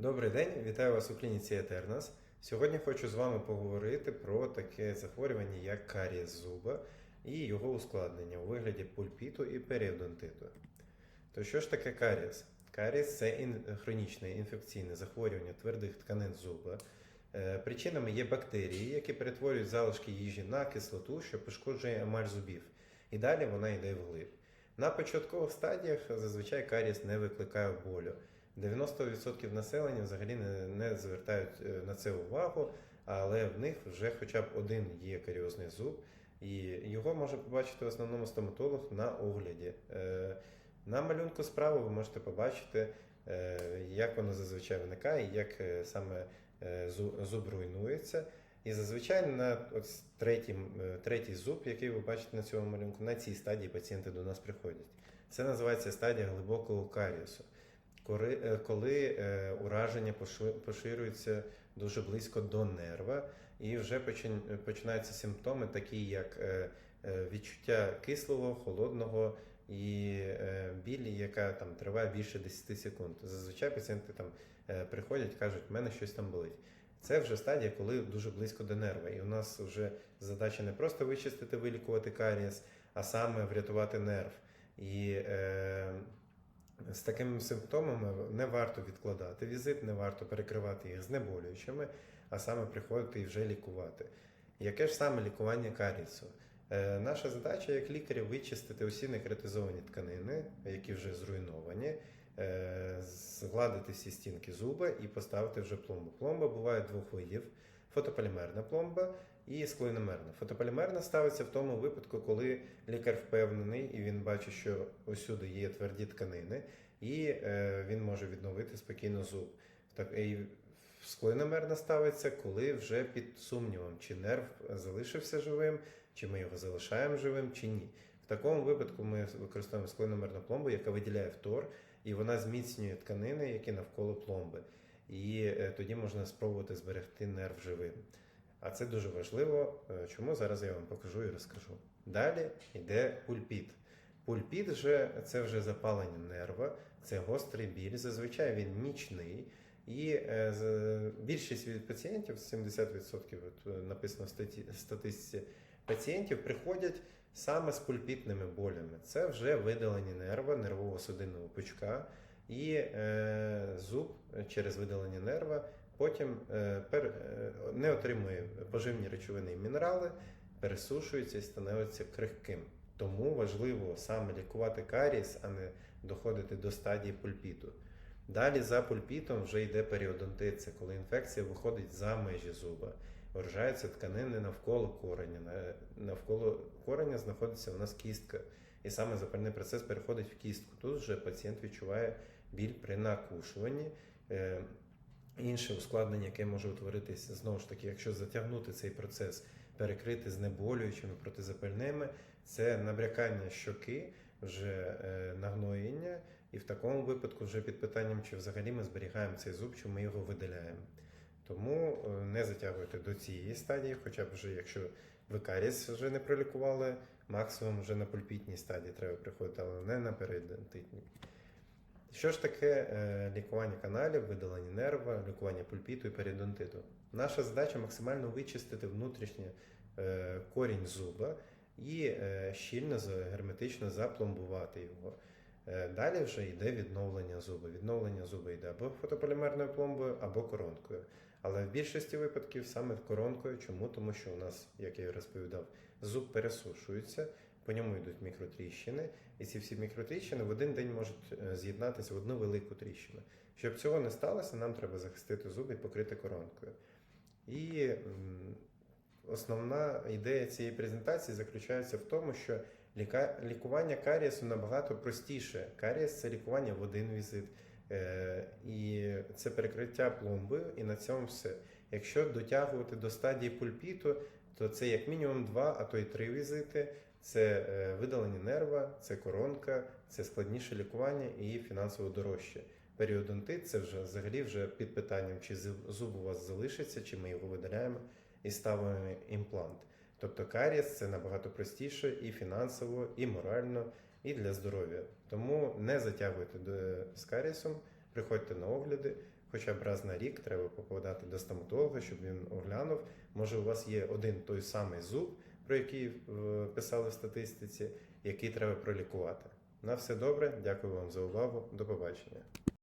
Добрий день, вітаю вас у клініці Етернас. Сьогодні хочу з вами поговорити про таке захворювання, як карієс зуба і його ускладнення у вигляді пульпіту і періодонтиту. То що ж таке карієс? Карієс це хронічне інфекційне захворювання твердих тканин зуба. Е, Причинами є бактерії, які перетворюють залишки їжі на кислоту, що пошкоджує емаль зубів. І далі вона йде вглиб. На початкових стадіях зазвичай карієс не викликає болю. 90% населення взагалі не, не звертають е, на це увагу, але в них вже хоча б один є каріозний зуб, і його може побачити в основному стоматолог на огляді. Е, На малюнку справа ви можете побачити, е, як воно зазвичай виникає, як саме зуб руйнується. І зазвичай на третій, третій зуб, який ви бачите на цьому малюнку, на цій стадії пацієнти до нас приходять. Це називається стадія глибокого карієсу е, коли е, ураження поширюється дуже близько до нерва, і вже почин- починаються симптоми, такі як е, е, відчуття кислого, холодного і е, білі, яка там триває більше 10 секунд. Зазвичай пацієнти там е, приходять, кажуть, в мене щось там болить. Це вже стадія, коли дуже близько до нерва. І у нас вже задача не просто вичистити, вилікувати карієс, а саме врятувати нерв. І е, з такими симптомами не варто відкладати візит, не варто перекривати їх знеболюючими, а саме приходити і вже лікувати. Яке ж саме лікування карієсу? Е, Наша задача як лікарів вичистити усі некритизовані тканини, які вже зруйновані, е, згладити всі стінки зуба і поставити вже пломбу. Пломба буває двох видів: фотополімерна пломба і склоіномерна. Фотополімерна ставиться в тому випадку, коли лікар впевнений і він бачить, що усюди є тверді тканини, і е, він може відновити спокійно зуб. Так, і склоіномерна ставиться, коли вже під сумнівом, чи нерв залишився живим, чи ми його залишаємо живим, чи ні. В такому випадку ми використовуємо склоіномерну пломбу, яка виділяє фтор, і вона зміцнює тканини, які навколо пломби. І е, тоді можна спробувати зберегти нерв живим. А це дуже важливо. Е, Чому зараз я вам покажу і розкажу. Далі йде пульпіт. Пульпіт же це вже запалення нерва, це гострий біль. Зазвичай він нічний. І е, більшість від пацієнтів, 70% е, написано в статистиці пацієнтів, приходять саме з пульпітними болями. Це вже видалення нерва, нервово-судинного пучка, і е, зуб через видалення нерва потім е, пер, е, не отримує поживні речовини і мінерали, пересушується і становиться крихким. Тому важливо саме лікувати карієс, а не доходити до стадії пульпіту. Далі за пульпітом вже йде періодонтит, це коли інфекція виходить за межі зуба. Вражаються тканини навколо кореня. Навколо кореня знаходиться у нас кістка. І саме запальний процес переходить в кістку. Тут вже пацієнт відчуває біль при накушуванні. Е, Інше ускладнення, яке може утворитися, знову ж таки, якщо затягнути цей процес, перекрити знеболюючими протизапальними, це набрякання щоки, вже е, нагноєння, і в такому випадку вже під питанням, чи взагалі ми зберігаємо цей зуб, чи ми його видаляємо. Тому е, не затягуйте до цієї стадії, хоча б вже якщо ви карієс вже не пролікували, максимум вже на пульпітній стадії треба приходити, але не на періодонтитній. Що ж таке е, лікування каналів, видалення нерва, лікування пульпіту і періодонтиту? Наша задача максимально вичистити внутрішній е, корінь зуба і е, щільно герметично запломбувати його. Далі вже йде відновлення зуба. Відновлення зуба йде або фотополімерною пломбою, або коронкою. Але в більшості випадків саме коронкою. Чому? Тому що у нас, як я розповідав, зуб пересушується, по ньому йдуть мікротріщини, і ці всі мікротріщини в один день можуть е, з'єднатися в одну велику тріщину. Щоб цього не сталося, нам треба захистити зуб і покрити коронкою. І основна ідея цієї презентації заключається в тому, що лікування карієсу набагато простіше. Карієс це лікування в один візит. Е, І це перекриття пломбою, і на цьому все. Якщо дотягувати до стадії пульпіту, то це як мінімум два, а то й три візити. Це е, видалення нерва, це коронка, це складніше лікування і фінансово дорожче. Періодонтит це вже взагалі вже під питанням, чи зуб- у вас залишиться, чи ми його видаляємо і ставимо імплант. Тобто карієс це набагато простіше і фінансово, і морально, і для здоров'я. Тому не затягуйте з карієсом, приходьте на огляди, хоча б раз на рік треба попадати до стоматолога, щоб він оглянув. Може, у вас є один той самий зуб, про який е, писали в статистиці, які треба пролікувати. На все добре, дякую вам за увагу. До побачення.